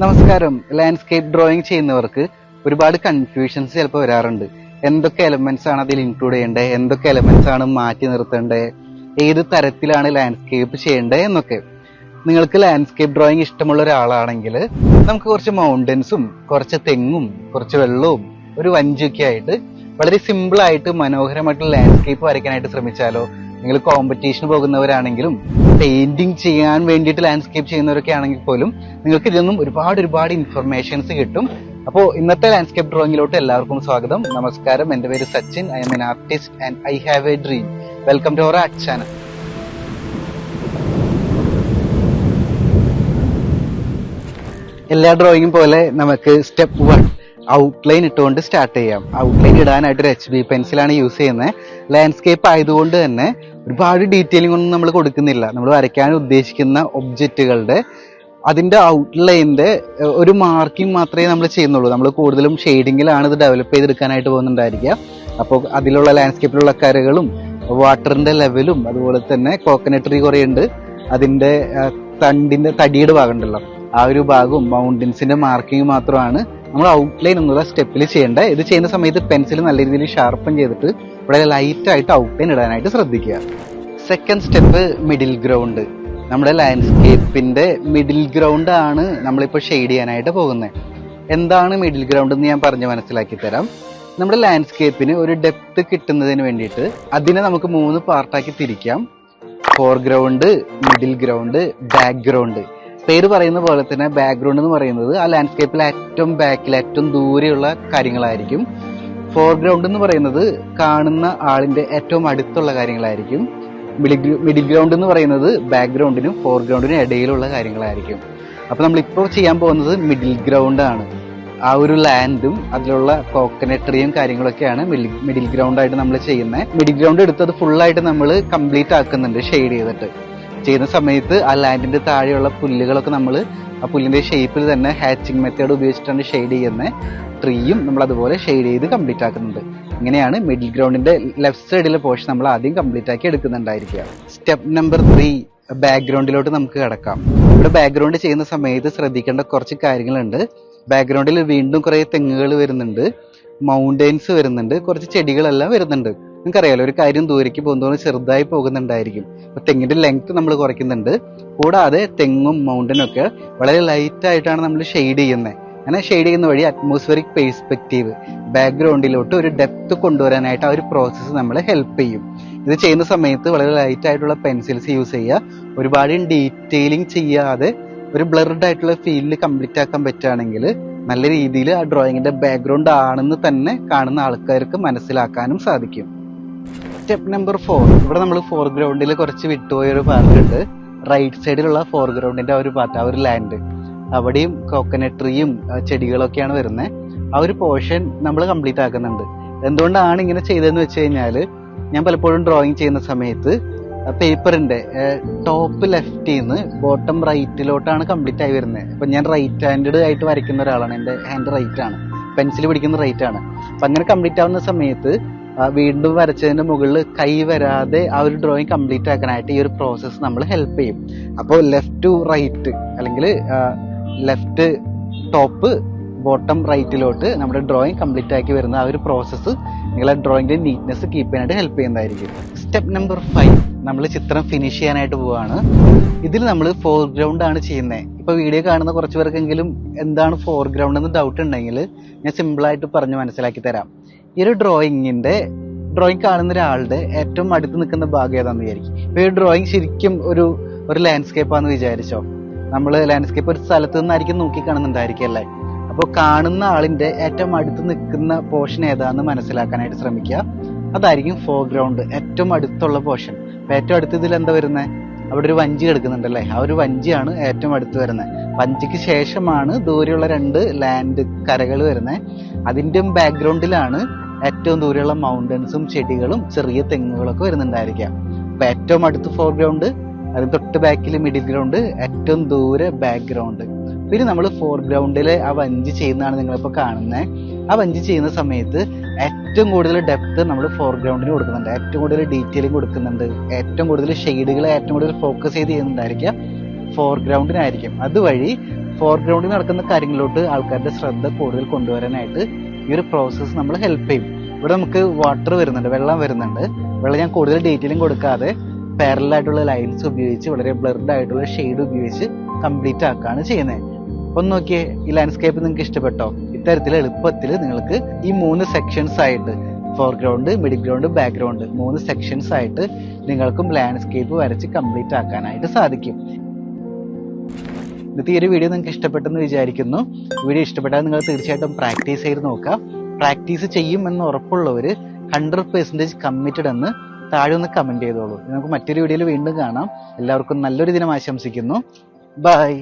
നമസ്കാരം. Landscape drawing ചെയ്യുന്നവർക്ക് ഒരുപാട് കൺഫ്യൂഷൻസ് ചിലപ്പോൾ വരാറുണ്ട്. എന്തൊക്കെ എലമെന്റ്സ് ആണ് അതിൽ ഇൻക്ലൂഡ് ചെയ്യേണ്ടത്? എന്തൊക്കെ എലമെന്റ്സ് ആണ് മാറ്റി നിർത്തേണ്ടത്? ഏത് തരത്തിലാണ് ലാൻഡ്സ്കേപ്പ് ചെയ്യേണ്ടത് എന്നൊക്കെ. നിങ്ങൾക്ക് ലാൻഡ്സ്കേപ്പ് ഡ്രോയിങ് ഇഷ്ടമുള്ള ഒരാളാണെങ്കിൽ നമുക്ക് കുറച്ച് മൗണ്ടൻസും കുറച്ച് തെങ്ങും കുറച്ച് വെള്ളവും ഒരു വഞ്ചിയൊക്കെ ആയിട്ട് വളരെ സിമ്പിൾ ആയിട്ട് മനോഹരമായിട്ടുള്ള ലാൻഡ്സ്കേപ്പ് വരയ്ക്കാനായിട്ട് ശ്രമിച്ചാലോ? നിങ്ങൾ കോമ്പറ്റീഷന് പോകുന്നവരാണെങ്കിലും പെയിന്റിങ് ചെയ്യാൻ വേണ്ടിയിട്ട് ലാൻഡ്സ്കേപ്പ് ചെയ്യുന്നവരൊക്കെ ആണെങ്കിൽ പോലും നിങ്ങൾക്ക് ഇതിൽ ഒരുപാട് ഒരുപാട് ഇൻഫർമേഷൻസ് കിട്ടും. അപ്പോ ഇന്നത്തെ ലാൻഡ്സ്കേപ്പ് ഡ്രോയിങ്ങിലോട്ട് എല്ലാവർക്കും സ്വാഗതം. നമസ്കാരം. എന്റെ പേര് Sachin. I'm an artist and I have a dream welcome to our art channel എല്ലാ ഡ്രോയിങ്ങും പോലെ നമുക്ക് സ്റ്റെപ്പ് വൺ ഔട്ട്ലൈൻ ഇട്ടുകൊണ്ട് സ്റ്റാർട്ട് ചെയ്യാം. ഔട്ട്ലൈൻ ഇടാനായിട്ട് ഒരു എച്ച് ബി പെൻസിലാണ് യൂസ് ചെയ്യുന്നത് ലാൻഡ്സ്കേപ്പ് ആയതുകൊണ്ട് തന്നെ ഒരുപാട് ഡീറ്റെയിലിംഗ് ഒന്നും നമ്മൾ കൊടുക്കുന്നില്ല. നമ്മൾ വരയ്ക്കാൻ ഉദ്ദേശിക്കുന്ന ഒബ്ജക്റ്റുകളുടെ അതിന്റെ ഔട്ട്ലൈന്റെ ഒരു മാർക്കിംഗ് മാത്രമേ നമ്മൾ ചെയ്യുന്നുള്ളൂ. നമ്മൾ കൂടുതലും ഷെയ്ഡിങ്ങിലാണ് ഇത് ഡെവലപ്പ് ചെയ്തെടുക്കാനായിട്ട് പോകുന്നുണ്ടായിരിക്കുക. അപ്പോൾ അതിലുള്ള ലാൻഡ്സ്കേപ്പിലുള്ള കരകളും വാട്ടറിന്റെ ലെവലും അതുപോലെ തന്നെ കോക്കനട്ട് ട്രീ കുറേ ഉണ്ട്. അതിന്റെ തണ്ടിന്റെ തടിയുടെ ഭാഗമുണ്ടല്ലോ ആ ഒരു ഭാഗവും മൗണ്ടൻസിന്റെ മാർക്കിംഗ് മാത്രമാണ് നമ്മൾ ഔട്ട്ലൈൻ എന്നുള്ള സ്റ്റെപ്പിൽ ചെയ്യേണ്ടത് ഇത് ചെയ്യുന്ന സമയത്ത് പെൻസിൽ നല്ല രീതിയിൽ ഷാർപ്പൻ ചെയ്തിട്ട് ഇവിടെ ലൈറ്റ് ആയിട്ട് ഔട്ട്ലൈൻ ഇടാനായിട്ട് ശ്രദ്ധിക്കുക. സെക്കൻഡ് സ്റ്റെപ്പ് മിഡിൽ ഗ്രൗണ്ട് നമ്മുടെ ലാൻഡ്സ്കേപ്പിന്റെ മിഡിൽ ഗ്രൗണ്ട് ആണ് നമ്മളിപ്പോൾ ഷെയ്ഡ് ചെയ്യാനായിട്ട് പോകുന്നത് എന്താണ് മിഡിൽ ഗ്രൗണ്ട് എന്ന് ഞാൻ പറഞ്ഞ് മനസ്സിലാക്കി തരാം. നമ്മുടെ ലാൻഡ്സ്കേപ്പിന് ഒരു ഡെപ്ത് കിട്ടുന്നതിന് വേണ്ടിയിട്ട് അതിനെ നമുക്ക് മൂന്ന് പാർട്ടാക്കി തിരിക്കാം. ഫോർഗ്രൗണ്ട് മിഡിൽ ഗ്രൗണ്ട് ബാക്ക്ഗ്രൗണ്ട് പേര് പറയുന്ന പോലെ തന്നെ ബാക്ക്ഗ്രൗണ്ട് എന്ന് പറയുന്നത് ആ ലാൻഡ്സ്കേപ്പിൽ ഏറ്റവും ബാക്കിൽ ഏറ്റവും ദൂരെയുള്ള കാര്യങ്ങളായിരിക്കും. ഫോർഗ്രൗണ്ട് എന്ന് പറയുന്നത് കാണുന്ന ആളിന്റെ ഏറ്റവും അടുത്തുള്ള കാര്യങ്ങളായിരിക്കും. മിഡിൽ ഗ്രൗണ്ട് എന്ന് പറയുന്നത് ബാക്ക്ഗ്രൗണ്ടിനും ഫോർഗ്രൗണ്ടിനും ഇടയിലുള്ള കാര്യങ്ങളായിരിക്കും. അപ്പൊ നമ്മൾ ഇപ്പോൾ ചെയ്യാൻ പോകുന്നത് മിഡിൽ ഗ്രൗണ്ട് ആണ്. ആ ഒരു ലാൻഡും അതിലുള്ള കോക്കനട്ട് ട്രീയും കാര്യങ്ങളൊക്കെയാണ് മിഡിൽ ഗ്രൗണ്ട് ആയിട്ട് നമ്മൾ ചെയ്യുന്നത്. മിഡിൽ ഗ്രൗണ്ട് എടുത്തത് ഫുള്ളായിട്ട് നമ്മൾ കംപ്ലീറ്റ് ആക്കുന്നുണ്ട് ഷെയ്ഡ് ചെയ്തിട്ട്. ചെയ്യുന്ന സമയത്ത് ആ ലാൻഡിന്റെ താഴെയുള്ള പുല്ലുകളൊക്കെ നമ്മൾ ആ പുല്ലിന്റെ ഷേപ്പിൽ തന്നെ ഹാച്ചിങ് മെത്തേഡ് ഉപയോഗിച്ചിട്ടാണ് ഷെയ്ഡ് ചെയ്യുന്നത് ട്രീയും നമ്മൾ അതുപോലെ ഷെയ്ഡ് ചെയ്ത് കംപ്ലീറ്റ് ആക്കുന്നുണ്ട്. ഇങ്ങനെയാണ് മിഡിൽ ഗ്രൗണ്ടിന്റെ ലെഫ്റ്റ് സൈഡിലെ പോർഷൻ നമ്മൾ ആദ്യം കംപ്ലീറ്റ് ആക്കി എടുക്കുന്നുണ്ടായിരിക്കുക. സ്റ്റെപ്പ് നമ്പർ ത്രീ ബാക്ക്ഗ്രൗണ്ടിലോട്ട് നമുക്ക് കിടക്കാം. ഇവിടെ ബാക്ക്ഗ്രൗണ്ട് ചെയ്യുന്ന സമയത്ത് ശ്രദ്ധിക്കേണ്ട കുറച്ച് കാര്യങ്ങളുണ്ട്. ബാക്ക്ഗ്രൗണ്ടിൽ വീണ്ടും കുറേ തെങ്ങുകൾ വരുന്നുണ്ട്. മൗണ്ടെയിൻസ് വരുന്നുണ്ട്. കുറച്ച് ചെടികളെല്ലാം വരുന്നുണ്ട്. നിങ്ങൾക്കറിയാലോ ഒരു കാര്യം ദൂരേക്ക് പോകുന്നതോടെ ചെറുതായി പോകുന്നുണ്ടായിരിക്കും. അപ്പൊ തെങ്ങിന്റെ ലെങ്ത് നമ്മൾ കുറയ്ക്കുന്നുണ്ട്. കൂടാതെ തെങ്ങും മൗണ്ടനും ഒക്കെ വളരെ ലൈറ്റ് ആയിട്ടാണ് നമ്മൾ ഷെയ്ഡ് ചെയ്യുന്നത് അങ്ങനെ ഷെയ്ഡ് ചെയ്യുന്ന വഴി അറ്റ്മോസ്ഫിയറിക് പെർസ്പെക്റ്റീവ് ബാക്ക്ഗ്രൗണ്ടിലോട്ട് ഒരു ഡെപ്ത് കൊണ്ടുവരാനായിട്ട് ആ ഒരു പ്രോസസ്സ് നമ്മൾ ഹെൽപ്പ് ചെയ്യും. ഇത് ചെയ്യുന്ന സമയത്ത് വളരെ ലൈറ്റ് ആയിട്ടുള്ള പെൻസിൽസ് യൂസ് ചെയ്യുക. ഒരുപാട് ഡീറ്റെയിലിംഗ് ചെയ്യാതെ ഒരു ബ്ലർഡ് ആയിട്ടുള്ള ഫീലിൽ കംപ്ലീറ്റ് ആക്കാൻ പറ്റുകയാണെങ്കിൽ നല്ല രീതിയിൽ ആ ഡ്രോയിങ്ങിന്റെ ബാക്ക്ഗ്രൗണ്ട് ആണെന്ന് തന്നെ കാണുന്ന ആൾക്കാർക്ക് മനസ്സിലാക്കാനും സാധിക്കും. Step number four. ഇവിടെ നമ്മൾ ഫോർഗ്രൗണ്ടിൽ കുറച്ച് വിട്ടുപോയ ഒരു പാർട്ട് ഉണ്ട് റൈറ്റ് സൈഡിലുള്ള ഫോർഗ്രൗണ്ടിന്റെ ആ ഒരു പാർട്ട് ആ ഒരു ലാൻഡ് അവിടെയും കോക്കനട്ട് ട്രീയും ചെടികളൊക്കെയാണ് വരുന്നത് ആ ഒരു പോർഷൻ നമ്മൾ കംപ്ലീറ്റ് ആക്കുന്നുണ്ട്. എന്തുകൊണ്ടാണ് ഇങ്ങനെ ചെയ്തതെന്ന് വെച്ച് കഴിഞ്ഞാൽ ഞാൻ പലപ്പോഴും ഡ്രോയിങ് ചെയ്യുന്ന സമയത്ത് പേപ്പറിന്റെ ടോപ്പ് ലെഫ്റ്റിൽ നിന്ന് ബോട്ടം റൈറ്റിലോട്ടാണ് കംപ്ലീറ്റ് ആയി വരുന്നത് അപ്പം ഞാൻ റൈറ്റ് ഹാൻഡഡ് ആയിട്ട് വരയ്ക്കുന്ന ഒരാളാണ്. എന്റെ ഹാൻഡ് റൈറ്റ് ആണ്. പെൻസിൽ പിടിക്കുന്ന റൈറ്റ് ആണ്. അപ്പം അങ്ങനെ കംപ്ലീറ്റ് ആവുന്ന സമയത്ത് വീണ്ടും വരച്ചതിന് മുകളിൽ കൈ വരാതെ ആ ഒരു ഡ്രോയിങ് കംപ്ലീറ്റ് ആക്കാനായിട്ട് ഈ ഒരു പ്രോസസ്സ് നമ്മൾ ഹെൽപ്പ് ചെയ്യും. അപ്പോൾ ലെഫ്റ്റ് ടു റൈറ്റ് അല്ലെങ്കിൽ ലെഫ്റ്റ് ടോപ്പ് ബോട്ടം റൈറ്റിലോട്ട് നമ്മുടെ ഡ്രോയിങ് കംപ്ലീറ്റ് ആക്കി വരുന്ന ആ ഒരു പ്രോസസ്സ് നിങ്ങളെ ഡ്രോയിങ്ങിന്റെ നീറ്റ്നെസ് കീപ്പ് ചെയ്യാനായിട്ട് ഹെൽപ്പ് ചെയ്യുന്നതായിരിക്കും. സ്റ്റെപ്പ് നമ്പർ ഫൈവ് നമ്മൾ ചിത്രം ഫിനിഷ് ചെയ്യാനായിട്ട് പോവാണ്. ഇതിൽ നമ്മൾ ഫോർഗ്രൗണ്ട് ആണ് ചെയ്യുന്നത് ഇപ്പൊ വീഡിയോ കാണുന്ന കുറച്ച് പേർക്കെങ്കിലും എന്താണ് ഫോർഗ്രൗണ്ട് എന്ന് ഡൗട്ട് ഉണ്ടെങ്കിൽ ഞാൻ സിമ്പിളായിട്ട് പറഞ്ഞ് മനസ്സിലാക്കി തരാം. ഈ ഒരു ഡ്രോയിങ്ങിന്റെ ഡ്രോയിങ് കാണുന്ന ഒരാളുടെ ഏറ്റവും അടുത്ത് നിൽക്കുന്ന ഭാഗം ഏതാണെന്ന് വിചാരിക്കും. ഇപ്പൊ ഈ ഡ്രോയിങ് ശരിക്കും ഒരു ഒരു ലാൻഡ്സ്കേപ്പ് ആണെന്ന് വിചാരിച്ചോ. നമ്മൾ ലാൻഡ്സ്കേപ്പ് ഒരു സ്ഥലത്ത് നിന്നായിരിക്കും നോക്കി കാണുന്നുണ്ടായിരിക്കും അല്ലേ? അപ്പോൾ കാണുന്ന ആളിന്റെ ഏറ്റവും അടുത്ത് നിൽക്കുന്ന പോർഷൻ ഏതാണെന്ന് മനസ്സിലാക്കാനായിട്ട് ശ്രമിക്കുക. അതായിരിക്കും ഫോർഗ്രൗണ്ട് ഏറ്റവും അടുത്തുള്ള പോർഷൻ അപ്പൊ ഏറ്റവും അടുത്ത് ഇതിൽ എന്താ വരുന്നത് അവിടെ ഒരു വഞ്ചി കിടക്കുന്നുണ്ടല്ലേ ആ ഒരു വഞ്ചിയാണ് ഏറ്റവും അടുത്ത് വരുന്നത്. വഞ്ചിക്ക് ശേഷമാണ് ദൂരെയുള്ള രണ്ട് ലാൻഡ് കരകൾ വരുന്നത് അതിന്റെ ബാക്ക്ഗ്രൗണ്ടിലാണ് ഏറ്റവും ദൂരെയുള്ള മൗണ്ടൻസും ചെടികളും ചെറിയ തെങ്ങുകളൊക്കെ വരുന്നുണ്ടായിരിക്കാം അപ്പൊ ഏറ്റവും അടുത്ത് ഫോർഗ്രൗണ്ട് അതിന് തൊട്ട് ബാക്കിൽ മിഡിൽ ഗ്രൗണ്ട് ഏറ്റവും ദൂരെ ബാക്ക്ഗ്രൗണ്ട് പിന്നെ നമ്മൾ ഫോർഗ്രൗണ്ടിൽ ആ വഞ്ചി ചെയ്യുന്നതാണ് നിങ്ങളിപ്പോൾ കാണുന്നത് ആ വഞ്ചി ചെയ്യുന്ന സമയത്ത് ഏറ്റവും കൂടുതൽ ഡെപ്ത് നമ്മൾ ഫോർഗ്രൗണ്ടിന് കൊടുക്കുന്നുണ്ട്. ഏറ്റവും കൂടുതൽ ഡീറ്റെയിലിംഗ് കൊടുക്കുന്നുണ്ട്. ഏറ്റവും കൂടുതൽ ഷെയ്ഡുകൾ ഏറ്റവും കൂടുതൽ ഫോക്കസ് ചെയ്ത് ചെയ്യുന്നുണ്ടായിരിക്കുക. ഫോർഗ്രൗണ്ടിനായിരിക്കും അതുവഴി ഫോർഗ്രൗണ്ടിൽ നടക്കുന്ന കാര്യങ്ങളിലോട്ട് ആൾക്കാരുടെ ശ്രദ്ധ കൂടുതൽ കൊണ്ടുവരാനായിട്ട് ഈ ഒരു പ്രോസസ്സ് നമ്മൾ ഹെൽപ്പ് ചെയ്യും. ഇവിടെ നമുക്ക് വാട്ടർ വരുന്നുണ്ട് വെള്ളം വരുന്നുണ്ട്. വെള്ളം ഞാൻ കൂടുതൽ ഡീറ്റെയിലും കൊടുക്കാതെ പാരലായിട്ടുള്ള ലൈൻസ് ഉപയോഗിച്ച് വളരെ ബ്ലർഡ് ആയിട്ടുള്ള ഷെയ്ഡ് ഉപയോഗിച്ച് കംപ്ലീറ്റ് ആക്കുകയാണ് ചെയ്യുന്നത്. ഒന്ന് നോക്കിയേ ഈ ലാൻഡ്സ്കേപ്പ് നിങ്ങൾക്ക് ഇഷ്ടപ്പെട്ടോ? ഇത്തരത്തിൽ എളുപ്പത്തിൽ നിങ്ങൾക്ക് ഈ മൂന്ന് സെക്ഷൻസ് ആയിട്ട് ഫോർഗ്രൗണ്ട് മിഡിൽ ഗ്രൗണ്ട് ബാക്ക്ഗ്രൗണ്ട് മൂന്ന് സെക്ഷൻസ് ആയിട്ട് നിങ്ങൾക്കും ലാൻഡ്സ്കേപ്പ് വരച്ച് കംപ്ലീറ്റ് ആക്കാനായിട്ട് സാധിക്കും. ഇന്നത്തെ ഈ ഒരു വീഡിയോ നിങ്ങൾക്ക് ഇഷ്ടപ്പെട്ടെന്ന് വിചാരിക്കുന്നു. വീഡിയോ ഇഷ്ടപ്പെട്ടാൽ നിങ്ങൾ തീർച്ചയായിട്ടും പ്രാക്ടീസ് ചെയ്ത് നോക്കുക. പ്രാക്ടീസ് ചെയ്യും എന്ന് ഉറപ്പുള്ളവർ ഹൺഡ്രഡ് പെർസെന്റേജ് കമ്മിറ്റഡ് എന്ന് താഴെ ഒന്ന് കമന്റ് ചെയ്തോളൂ. നമുക്ക് മറ്റൊരു വീഡിയോയിൽ വീണ്ടും കാണാം. എല്ലാവർക്കും നല്ലൊരു ദിനം ആശംസിക്കുന്നു. ബൈ